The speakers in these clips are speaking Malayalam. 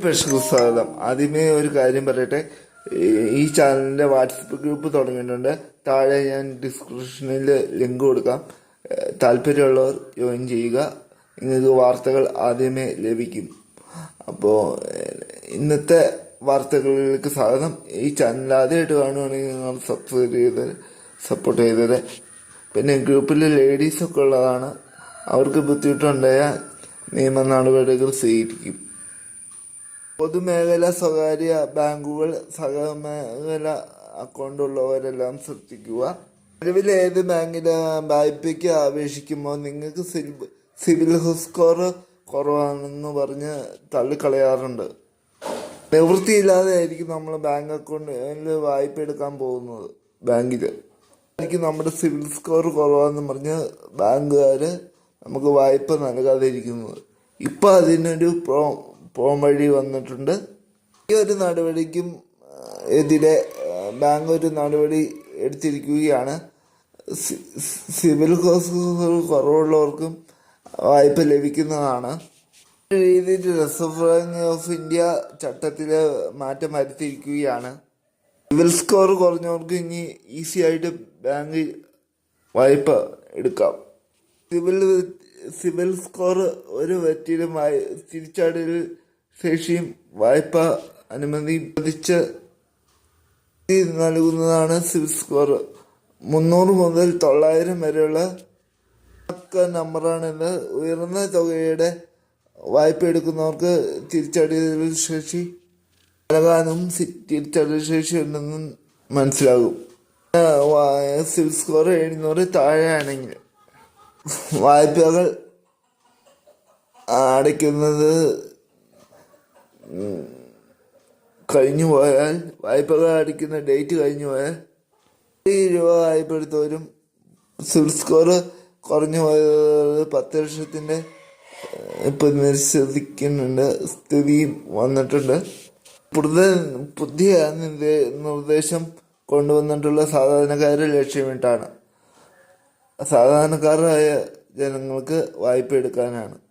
പ്രേക്ഷകർക്ക് സ്വാഗതം ആദ്യമേ ഒരു കാര്യം പറയട്ടെ. ഈ- ചാനലിന്റെ വാട്സപ്പ് ഗ്രൂപ്പ് തുടങ്ങിയിട്ടുണ്ട്. താഴെ ഞാൻ ഡിസ്ക്രിപ്ഷനിൽ ലിങ്ക് കൊടുക്കാം. താല്പര്യമുള്ളവർ ജോയിൻ ചെയ്യുക. നിങ്ങൾക്ക് വാർത്തകൾ ആദ്യമേ ലഭിക്കും. അപ്പോൾ ഇന്നത്തെ വാർത്തകളിലേക്ക് സ്വാഗതം. ഈ ചാനൽ ആദ്യമായിട്ട് കാണുവാണെങ്കിൽ നിങ്ങൾ സബ്സ്ക്രൈബ് ചെയ്ത് സപ്പോർട്ട് ചെയ്തത്. പിന്നെ ഗ്രൂപ്പിൽ ലേഡീസൊക്കെ ഉള്ളതാണ്. അവർക്ക് ബുദ്ധിമുട്ടുണ്ടായാൽ നിയമ നടപടികൾ സ്വീകരിക്കും. പൊതുമേഖല സ്വകാര്യ ബാങ്കുകൾ സഹമേഖല അക്കൗണ്ട് ഉള്ളവരെല്ലാം ശ്രദ്ധിക്കുക. നിലവിൽ ഏത് ബാങ്കിലെ വായ്പയ്ക്ക് അപേക്ഷിക്കുമ്പോൾ നിങ്ങൾക്ക് സിവിൽ സിവിൽ സ്കോർ കുറവാണെന്ന് പറഞ്ഞ് തള്ളിക്കളയാറുണ്ട്. നിവൃത്തിയില്ലാതെ ആയിരിക്കും നമ്മൾ ബാങ്ക് അക്കൗണ്ടിൽ വായ്പ എടുക്കാൻ പോകുന്നത് ബാങ്കിൽ ആയിരിക്കും നമ്മുടെ സിവിൽ സ്കോർ കുറവാണെന്ന് പറഞ്ഞ് ബാങ്കുകാർ നമുക്ക് വായ്പ നൽകാതെ ഇരിക്കുന്നത് ഇപ്പം അതിനൊരു പ്രോ പോം വഴി വന്നിട്ടുണ്ട്. ഈ ഒരു നടപടിക്കും എതിരെ ബാങ്ക് ഒരു നടപടി എടുത്തിരിക്കുകയാണ്. സിവിൽ കോസ് കുറവുള്ളവർക്കും വായ്പ ലഭിക്കുന്നതാണ്. രീതിയിൽ റിസർവ് ബാങ്ക് ഓഫ് ഇന്ത്യ ചട്ടത്തിൽ മാറ്റം വരുത്തിയിരിക്കുകയാണ്. സിവിൽ സ്കോർ കുറഞ്ഞവർക്ക് ഇനി ഈസി ആയിട്ട് ബാങ്ക് വായ്പ എടുക്കാം. സിവിൽ സിവിൽ സ്കോർ ഒരു വ്യക്തിയുടെ വായ- തിരിച്ചടൽ ശേഷിയും വായ്പ അനുമതിയും പതിച്ച് നൽകുന്നതാണ് സിവിൽ സ്കോർ. മുന്നൂറ് മുതൽ തൊള്ളായിരം വരെയുള്ള നമ്പറാണിത്. ഉയർന്ന തുകയുടെ വായ്പ എടുക്കുന്നവർക്ക് തിരിച്ചടിയതിൽ ശേഷി നൽകാനും തിരിച്ചടൽ ശേഷി ഉണ്ടെന്നും മനസ്സിലാകും. സിവിൽ സ്കോർ എഴുന്നൂറ് താഴെയാണെങ്കിൽ വായ്പകൾ അടയ്ക്കുന്നത് കഴിഞ്ഞു പോയാൽ വായ്പകൾ അടിക്കുന്ന ഡേറ്റ് കഴിഞ്ഞു പോയാൽ ഈ രൂപ വായ്പ എടുത്തവരും സിവിൽ സ്കോർ കുറഞ്ഞു പോയത് പത്ത് ലക്ഷത്തിന്റെ ഇപ്പം ഇപ്പൊ സ്ഥിതിയും വന്നിട്ടുണ്ട്. പുതിയ പുതിയ നിർദ്ദേ- നിർദ്ദേശം കൊണ്ടുവന്നിട്ടുള്ള സാധാരണക്കാരെ ലക്ഷ്യമിട്ടാണ് സാധാരണക്കാരായ ജനങ്ങൾക്ക് വായ്പ എടുക്കാനാണ്.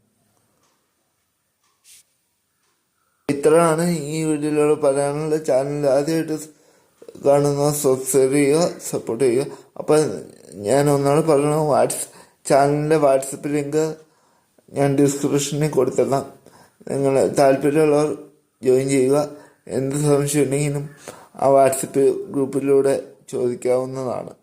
ഇത്രയാണ് ഈ വീഡിയോയിലൂടെ പറയാനുള്ള ചാനൽ ആദ്യമായിട്ട് കാണുന്ന സബ്സ്ക്രൈബ് ചെയ്യുക സപ്പോർട്ട് ചെയ്യുക. അപ്പം ഞാൻ ഒന്നാണ് പറയുന്നത് വാട്സ് ചാനലിന്റെ വാട്സപ്പ് ലിങ്ക് ഞാൻ ഡിസ്ക്രിപ്ഷനിൽ കൊടുത്തേക്കാം നിങ്ങൾ താല്പര്യമുള്ളവർ ജോയിൻ ചെയ്യുക. എന്ത് സംശയം ഉണ്ടെങ്കിലും ആ വാട്സപ്പ് ഗ്രൂപ്പിലൂടെ ചോദിക്കാവുന്നതാണ്.